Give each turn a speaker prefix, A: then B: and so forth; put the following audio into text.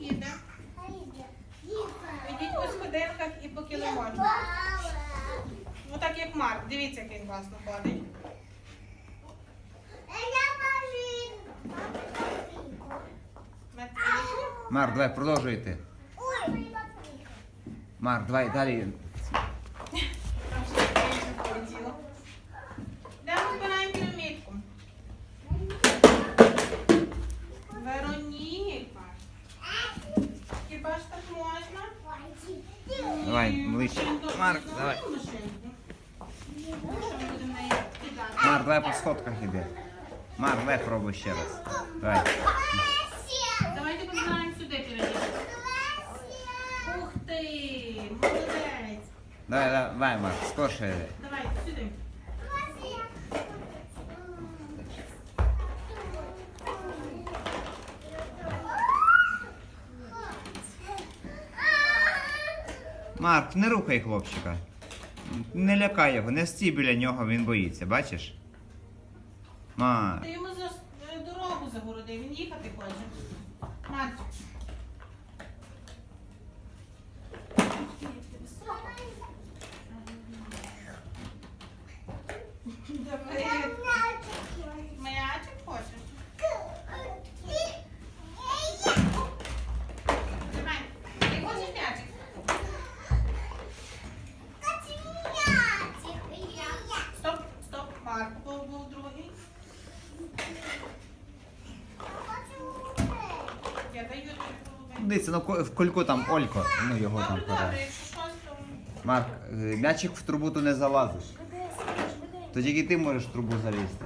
A: Їде. Ідіть по сходинках і по килимочку. Ну так як Марк. Дивіться, як він класно ходить.
B: Марк, давай продовжуйте. Марк, давай далі. Давай, ближче. Марк, давай. Марк, давай по сходках іди. Марк, давай пробуй ще раз. Давай.
A: Давайте позбираємо сюди пірамідку. Ух ти! Молодець!
B: Давай, давай, Марк, скорше.
A: Давай, сюди.
B: Марк, не рухай хлопчика. Не лякай його, не стій біля нього, він боїться, бачиш? Марк.
A: Ти йому за е, дорогу загородив, він їхати хоче. Марчик. Давай. Маячик хочеш? Давай. Ти хочеш м'ячик? Стоп, стоп, був, був другий. Я даю.
B: Дивіться, ну ко- в кульку там Олько, ну його там
A: Добре, якщо щось, там.
B: Марк, е, м'ячик в трубу ти не залазиш. То тільки ти можеш в трубу залізти.